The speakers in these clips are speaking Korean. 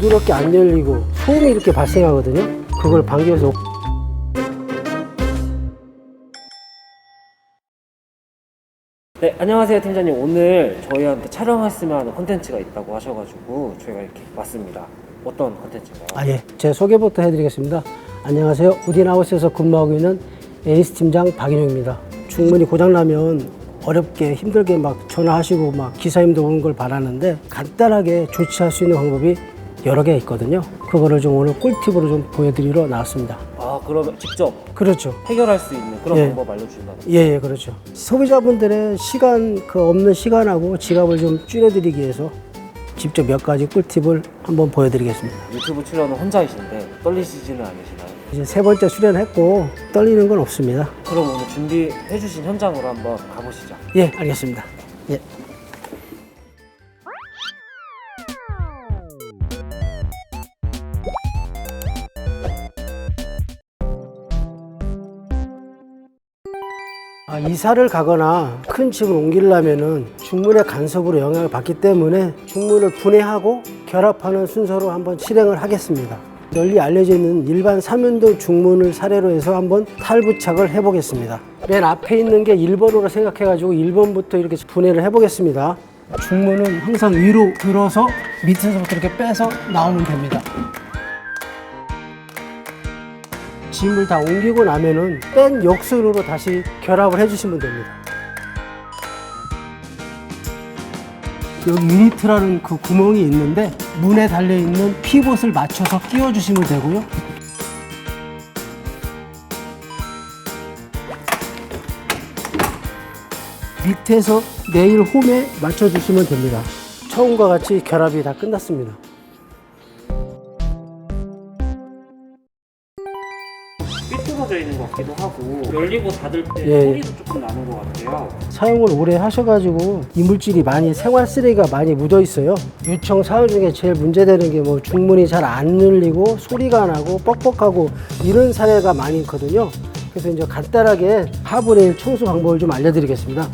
부드럽게 안 열리고 소음이 이렇게 발생하거든요. 그걸 방지해서 네, 안녕하세요 팀장님. 오늘 저희한테 촬영했으면 하는 콘텐츠가 있다고 하셔가지고 저희가 이렇게 왔습니다. 어떤 콘텐츠인가요? 아 예, 제 소개부터 해드리겠습니다. 안녕하세요. 우딘하우스에서 근무하고 있는 에이스 팀장 박인용입니다. 중문이 고장나면 어렵게 힘들게 막 전화하시고 막 기사님도 오는 걸 바라는데 간단하게 조치할 수 있는 방법이 여러 개 있거든요. 그거를 좀 오늘 꿀팁으로 좀 보여드리러 나왔습니다. 아, 그러면 직접 그렇죠. 해결할 수 있는 그런 예. 방법 알려주신다는 예, 예, 그렇죠. 소비자분들의 시간, 그 없는 시간하고 지갑을 좀 줄여드리기 위해서 직접 몇 가지 꿀팁을 한번 보여드리겠습니다. 유튜브 출연은 혼자이신데 떨리시지는 않으시나요? 이제 세 번째 수련했고 떨리는 건 없습니다. 그럼 오늘 준비해주신 현장으로 한번 가보시죠. 예, 알겠습니다. 예. 이사를 가거나 큰 집을 옮기려면은 중문의 간섭으로 영향을 받기 때문에 중문을 분해하고 결합하는 순서로 한번 실행을 하겠습니다. 널리 알려져 있는 일반 3연도 중문을 사례로 해서 한번 탈부착을 해보겠습니다. 맨 앞에 있는 게 1번으로 생각해가지고 1번부터 이렇게 분해를 해보겠습니다. 중문은 항상 위로 들어서 밑에서부터 이렇게 빼서 나오면 됩니다. 짐을 다 옮기고 나면은 뺀 역순으로 다시 결합을 해주시면 됩니다. 여기 유니트라는 그 구멍이 있는데 문에 달려 있는 피봇을 맞춰서 끼워주시면 되고요. 밑에서 네일 홈에 맞춰주시면 됩니다. 처음과 같이 결합이 다 끝났습니다. 삐뚤어져 있는 것 같기도 하고 열리고 닫을 때 예. 소리도 조금 나는 것 같아요. 사용을 오래 하셔가지고 이물질이 많이 생활 쓰레기가 많이 묻어 있어요. 요청 사유 중에 제일 문제되는 게 뭐 중문이 잘안 열리고 소리가 나고 뻑뻑하고 이런 사례가 많이 있거든요. 그래서 이제 간단하게 하브레일 청소 방법을 좀 알려드리겠습니다.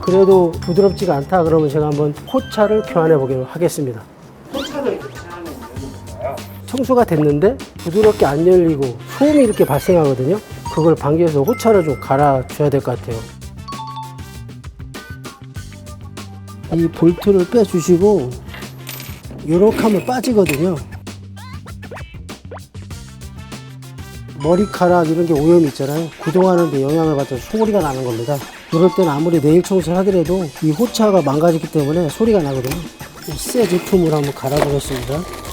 그래도 부드럽지가 않다 그러면 제가 한번 호차를 교환해 보기로 하겠습니다. 청소가 됐는데 부드럽게 안 열리고 소음이 이렇게 발생하거든요. 그걸 방지해서 호차를 좀 갈아줘야 될 것 같아요. 이 볼트를 빼주시고 이렇게 하면 빠지거든요. 머리카락 이런 게 오염이 있잖아요. 구동하는데 영향을 받아서 소리가 나는 겁니다. 이럴 때는 아무리 네일 청소를 하더라도 이 호차가 망가졌기 때문에 소리가 나거든요. 새 제품으로 한번 갈아보겠습니다.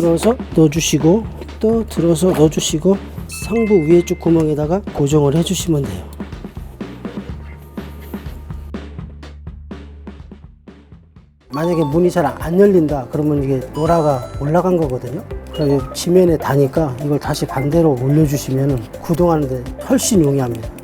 들어서 넣어주시고 또 들어서 넣어주시고 상부 위에 쪽 구멍에다가 고정을 해주시면 돼요. 만약에 문이 잘 안 열린다 그러면 이게 노라가 올라간 거거든요. 그럼 이 지면에 닿으니까 이걸 다시 반대로 올려주시면 구동하는데 훨씬 용이합니다.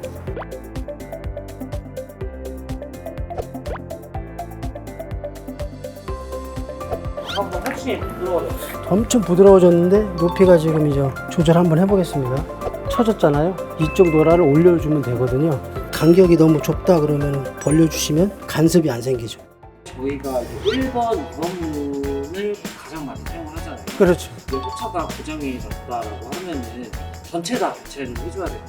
한번 훨씬 부드러워졌어요. 엄청 부드러워졌는데 높이가 지금 이제 조절 한번 해보겠습니다. 쳐졌잖아요. 이쪽 노라를 올려주면 되거든요. 간격이 너무 좁다 그러면 벌려주시면 간섭이 안 생기죠. 저희가 이제 1번 구원문을 가장 많이 사용을 하잖아요. 그렇죠. 근데 호차가 고장이 났다라고 하면은 전체 다 교체를 해줘야 돼요.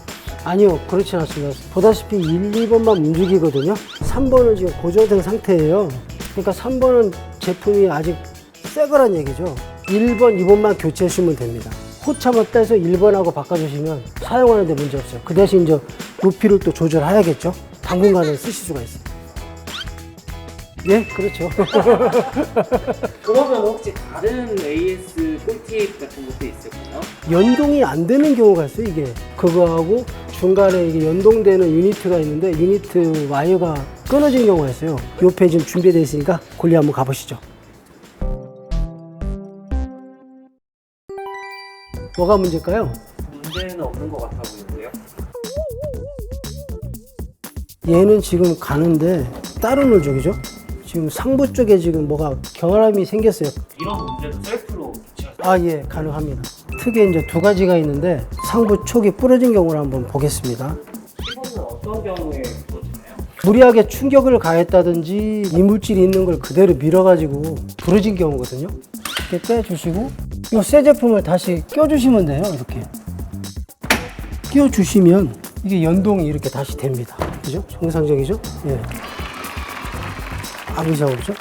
아니요, 그렇지 않습니다. 보다시피 1, 2번만 움직이거든요. 3번은 지금 고정된 상태예요. 그러니까 3번은 제품이 아직 새 거란 얘기죠. 1번, 2번만 교체해주시면 됩니다. 호차만 빼서 1번하고 바꿔주시면 사용하는데 문제 없어요. 그 대신 이제 높이를 또 조절해야겠죠. 당분간은 쓰실 수가 있어요. 예, 그렇죠. 그러면 혹시 다른 AS 꿀팁 같은 것도 있을까요? 연동이 안 되는 경우가 있어요, 이게. 그거하고 중간에 이게 연동되는 유니트가 있는데 유니트 와이어가 끊어진 경우가 있어요. 옆에 지금 준비되어 있으니까 골리 한번 가보시죠. 뭐가 문제일까요? 문제는 없는 것 같아 보이는데요. 얘는 지금 가는데 다른 울적이죠? 지금 상부 쪽에 지금 뭐가 결함이 생겼어요. 이런 문제도 셀프로 교체할 수 아, 예, 가능합니다. 특히 이제 두 가지가 있는데 상부 촉이 부러진 경우를 한번 보겠습니다. 어떤 경우에 부러지나요? 무리하게 충격을 가했다든지 이물질이 있는 걸 그대로 밀어가지고 부러진 경우거든요. 이렇게 빼주시고 이 새 제품을 다시 껴주시면 돼요. 이렇게 끼워주시면 이게 연동이 이렇게 다시 됩니다. 그죠? 정상적이죠? 예. 아비작업이죠?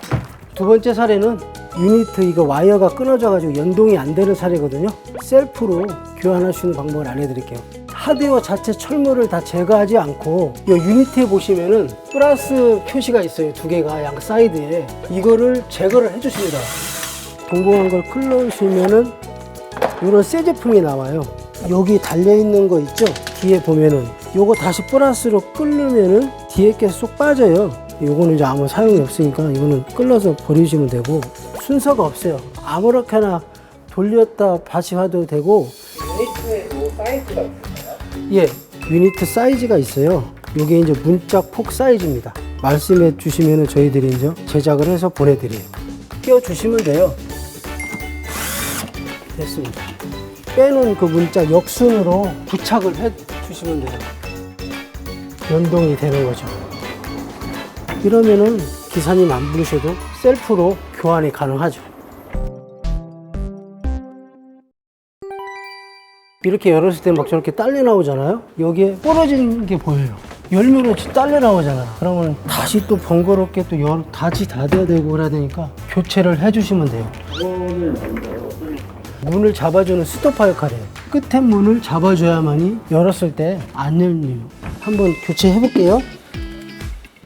두 번째 사례는 유니트 이거 와이어가 끊어져가지고 연동이 안 되는 사례거든요. 셀프로 교환할 수 있는 방법을 알려드릴게요. 하드웨어 자체 철물을 다 제거하지 않고 이 유니트에 보시면은 플러스 표시가 있어요. 두 개가 양 사이드에 이거를 제거를 해주십니다. 동봉한 걸 끌어주시면은 이런 새 제품이 나와요. 여기 달려 있는 거 있죠? 뒤에 보면은 요거 다시 플러스로 끓으면은 뒤에 게 쏙 빠져요. 요거는 이제 아무 사용이 없으니까 이거는 끌어서 버리시면 되고 순서가 없어요. 아무렇게나 돌렸다 다시 하도 되고 유니트에도 사이즈가 있어요. 예, 유니트 사이즈가 있어요. 요게 이제 문짝 폭 사이즈입니다. 말씀해 주시면은 저희들이 이제 제작을 해서 보내드려요. 끼워 주시면 돼요. 됐습니다. 빼놓은 그 문짝 역순으로 부착을 해 주시면 돼요. 연동이 되는 거죠. 이러면은 기사님 안 부르셔도 셀프로 교환이 가능하죠. 이렇게 열었을 때 막 저렇게 딸려 나오잖아요. 여기에 부러진 게 보여요. 열면은 딸려 나오잖아. 그러면 다시 또 번거롭게 또 열, 다시 닫아야 되고 그래야 되니까 교체를 해주시면 돼요. 문을 잡아주는 스토퍼 역할이에요. 끝에 문을 잡아줘야만이 열었을 때 안 열려요. 한번 교체해 볼게요.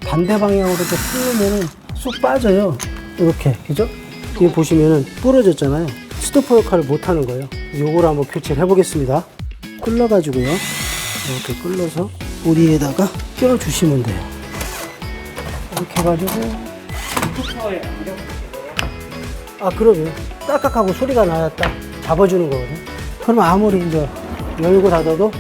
반대 방향으로 또 풀면은 쑥 빠져요. 이렇게, 그죠? 여기 보시면은 부러졌잖아요. 스토퍼 역할을 못 하는 거예요. 요거를 한번 교체를 해보겠습니다. 끌러가지고요. 이렇게 끌러서 우리에다가 껴주시면 돼요. 이렇게 해가지고. 스토퍼의 간격 아, 그러면 딸깍하고 소리가 나야 딱 잡아주는 거거든. 그럼 아무리 이제 열고 닫아도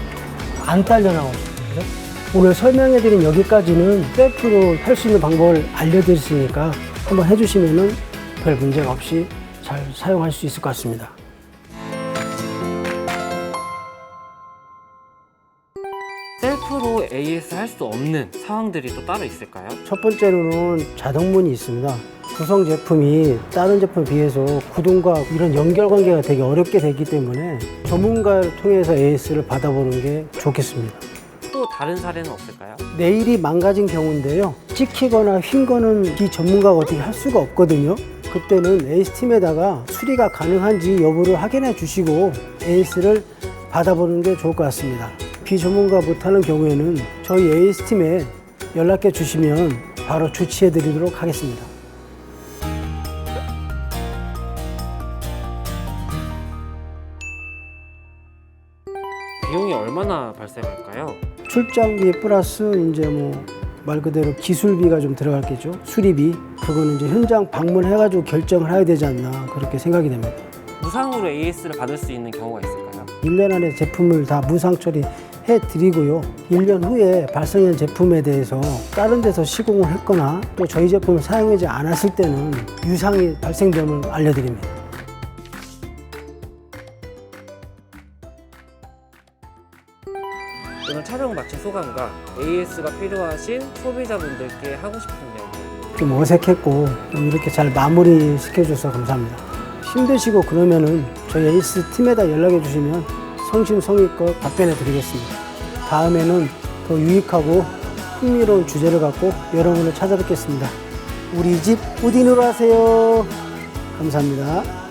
안 딸려 나오죠. 그죠? 오늘 설명해드린 여기까지는 셀프로 할 수 있는 방법을 알려드렸으니까 한번 해주시면은 별 문제가 없이 잘 사용할 수 있을 것 같습니다. AS 할 수 없는 상황들이 또 따로 있을까요? 첫 번째로는 자동문이 있습니다. 구성 제품이 다른 제품에 비해서 구동과 이런 연결 관계가 되게 어렵게 되기 때문에 전문가를 통해서 AS를 받아보는 게 좋겠습니다. 또 다른 사례는 없을까요? 네일이 망가진 경우인데요. 찍히거나 휜 거는 비전문가가 어떻게 할 수가 없거든요. 그때는 에이스팀에다가 수리가 가능한지 여부를 확인해 주시고 에이스를 받아보는 게 좋을 것 같습니다. 비전문가 못하는 경우에는 저희 에이스팀에 연락해 주시면 바로 조치해 드리도록 하겠습니다. 비용이 얼마나 발생할까요? 출장비 플러스 이제 뭐 말 그대로 기술비가 좀 들어갔겠죠. 수리비. 그거는 이제 현장 방문해가지고 결정을 해야 되지 않나 그렇게 생각이 됩니다. 무상으로 AS를 받을 수 있는 경우가 있을까요? 1년 안에 제품을 다 무상 처리 해 드리고요. 1년 후에 발생한 제품에 대해서 다른 데서 시공을 했거나 또 저희 제품을 사용하지 않았을 때는 유상이 발생됨을 알려드립니다. 오늘 촬영 마친 소감과 AS가 필요하신 소비자분들께 하고 싶은 이야기 좀 어색했고 좀 이렇게 잘 마무리 시켜줘서 감사합니다. 힘드시고 그러면은 저희 에이스 팀에다 연락해 주시면 성심성의껏 답변해 드리겠습니다. 다음에는 더 유익하고 흥미로운 주제를 갖고 여러분을 찾아뵙겠습니다. 우리 집 우딘으로 하세요. 감사합니다.